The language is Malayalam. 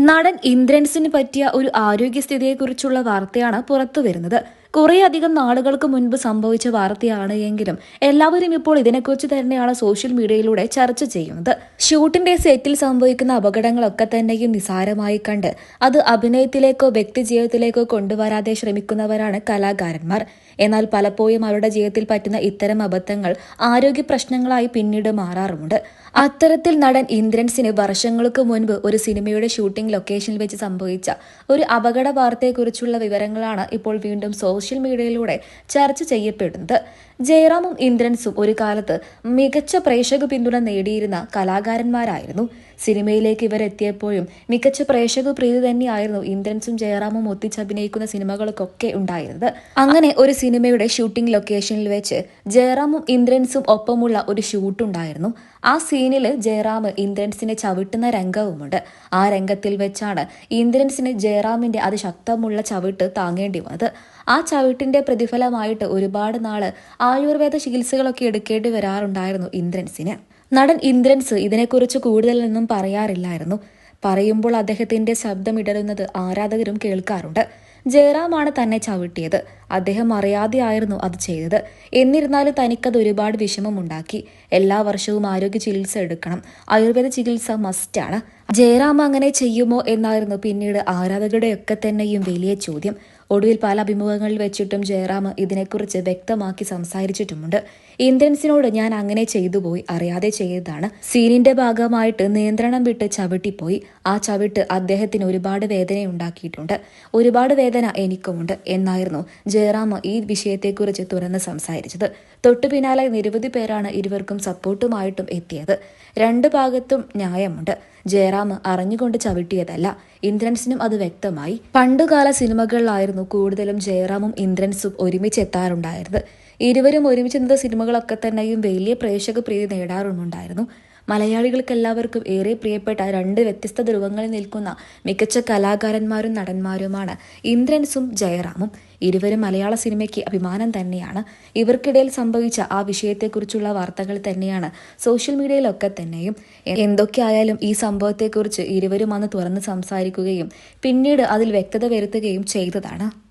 നടൻ ഇന്ദ്രൻസിന് പറ്റിയ ഒരു ആരോഗ്യസ്ഥിതിയെക്കുറിച്ചുള്ള വാർത്തയാണ് പുറത്തു വരുന്നത് കുറേയധികം നാളുകൾക്ക് മുൻപ് സംഭവിച്ച വാർത്തയാണ് എങ്കിലും എല്ലാവരും ഇപ്പോൾ ഇതിനെക്കുറിച്ച് തന്നെയാണ് സോഷ്യൽ മീഡിയയിലൂടെ ചർച്ച ചെയ്യുന്നത്. ഷൂട്ടിന്റെ സെറ്റിൽ സംഭവിക്കുന്ന അപകടങ്ങളൊക്കെ തന്നെയും നിസാരമായി കണ്ട് അത് അഭിനയത്തിലേക്കോ വ്യക്തിജീവിതത്തിലേക്കോ കൊണ്ടുവരാതെ ശ്രമിക്കുന്നവരാണ് കലാകാരന്മാർ. എന്നാൽ പലപ്പോഴും അവരുടെ ജീവിതത്തിൽ പറ്റുന്ന ഇത്തരം അബദ്ധങ്ങൾ ആരോഗ്യ പ്രശ്നങ്ങളായി പിന്നീട് മാറാറുമുണ്ട്. അത്തരത്തിൽ നടൻ ഇന്ദ്രൻസിന് വർഷങ്ങൾക്ക് മുൻപ് ഒരു സിനിമയുടെ ഷൂട്ടിംഗ് ലൊക്കേഷനിൽ വെച്ച് സംഭവിച്ച ഒരു അപകട വാർത്തയെക്കുറിച്ചുള്ള വിവരങ്ങളാണ് ഇപ്പോൾ വീണ്ടും സോഷ്യൽ മീഡിയയിലൂടെ ചർച്ച ചെയ്യപ്പെടുന്നത്. ജയറാമും ഇന്ദ്രൻസും ഒരു കാലത്ത് മികച്ച പ്രേക്ഷക പിന്തുണ നേടിയിരുന്ന കലാകാരന്മാരായിരുന്നു. സിനിമയിലേക്ക് ഇവരെത്തിയപ്പോഴും മികച്ച പ്രേക്ഷക പ്രീതി തന്നെയായിരുന്നു ഇന്ദ്രൻസും ജയറാമും ഒത്തിച്ചഭിനയിക്കുന്ന സിനിമകൾക്കൊക്കെ ഉണ്ടായിരുന്നത്. അങ്ങനെ ഒരു സിനിമയുടെ ഷൂട്ടിംഗ് ലൊക്കേഷനിൽ വെച്ച് ജയറാമും ഇന്ദ്രൻസും ഒപ്പമുള്ള ഒരു ഷൂട്ട് ഉണ്ടായിരുന്നു. ആ സീനിൽ ജയറാം ഇന്ദ്രൻസിനെ ചവിട്ടുന്ന രംഗവുമുണ്ട്. ആ രംഗത്തിൽ വെച്ചാണ് ഇന്ദ്രൻസിന് ജയറാമിന്റെ അതിശക്തമുള്ള ചവിട്ട് താങ്ങേണ്ടി വന്നത്. ആ ചവിട്ടിന്റെ പ്രതിഫലമായിട്ട് ഒരുപാട് നാൾ ആയുർവേദ ചികിത്സകളൊക്കെ എടുക്കേണ്ടി വരാറുണ്ടായിരുന്നു ഇന്ദ്രൻസിന്. നടൻ ഇന്ദ്രൻസ് ഇതിനെക്കുറിച്ച് കൂടുതലൊന്നും പറയാറില്ലായിരുന്നു. പറയുമ്പോൾ അദ്ദേഹത്തിന്റെ ശബ്ദം ഇടറുന്നത് ആരാധകരും കേൾക്കാറുണ്ട്. ജയറാമാണ് തന്നെ ചവിട്ടിയത്. അദ്ദേഹം അറിയാതെയായിരുന്നു അത് ചെയ്തത്. എന്നിരുന്നാലും തനിക്കത് ഒരുപാട് വിഷമമുണ്ടാക്കി. എല്ലാ വർഷവും ആരോഗ്യ ചികിത്സ എടുക്കണം. ആയുർവേദ ചികിത്സ മസ്റ്റാണ് ജയറാം അങ്ങനെ ചെയ്യുമോ എന്നായിരുന്നു പിന്നീട് ആരാധകരുടെയൊക്കെ തന്നെയും വലിയ ചോദ്യം. ഒടുവിൽ പല അഭിമുഖങ്ങളിൽ വെച്ചിട്ടും ജയറാം ഇതിനെക്കുറിച്ച് വ്യക്തമാക്കി സംസാരിച്ചിട്ടുമുണ്ട്. ഇന്ത്യൻസിനോട് ഞാൻ അങ്ങനെ ചെയ്തു പോയി. അറിയാതെ ചെയ്തതാണ്. സീനിന്റെ ഭാഗമായിട്ട് നിയന്ത്രണം വിട്ട് ചവിട്ടിപ്പോയി. ആ ചവിട്ട് അദ്ദേഹത്തിന് ഒരുപാട് വേദന ഉണ്ടാക്കിയിട്ടുണ്ട് ഒരുപാട് വേദന എനിക്കുമുണ്ട് എന്നായിരുന്നു ജയറാം ഈ വിഷയത്തെക്കുറിച്ച് തുറന്ന് സംസാരിച്ചത്. തൊട്ടു പിന്നാലെ നിരവധി പേരാണ് ഇരുവർക്കും സപ്പോർട്ടുമായിട്ടും എത്തിയത്. രണ്ട് ഭാഗത്തും ന്യായമുണ്ട്. ജയറാം അറിഞ്ഞുകൊണ്ട് ചവിട്ടിയതല്ല ഇന്ദ്രൻസിനും അത് വ്യക്തമായി. പണ്ടുകാല സിനിമകളിലായിരുന്നു കൂടുതലും ജയറാമും ഇന്ദ്രൻസും ഒരുമിച്ച് എത്താറുണ്ടായിരുന്നത്. ഇരുവരും ഒരുമിച്ച് നിന്ന സിനിമകളൊക്കെ തന്നെയും വലിയ പ്രേക്ഷക പ്രീതി നേടാറുമുണ്ടായിരുന്നു. മലയാളികൾക്ക് എല്ലാവർക്കും ഏറെ പ്രിയപ്പെട്ട രണ്ട് വ്യത്യസ്ത ധ്രുവങ്ങളിൽ നിൽക്കുന്ന മികച്ച കലാകാരന്മാരും നടന്മാരുമാണ് ഇന്ദ്രൻസും ജയറാമും. ഇരുവരും മലയാള സിനിമയ്ക്ക് അഭിമാനം തന്നെയാണ്. ഇവർക്കിടയിൽ സംഭവിച്ച ആ വിഷയത്തെക്കുറിച്ചുള്ള വാർത്തകൾ തന്നെയാണ് സോഷ്യൽ മീഡിയയിലൊക്കെ തന്നെയും. എന്തൊക്കെയായാലും ഈ സംഭവത്തെക്കുറിച്ച് ഇരുവരും അന്ന് തുറന്ന് സംസാരിക്കുകയും പിന്നീട് അതിൽ വ്യക്തത വരുത്തുകയും ചെയ്തതാണ്.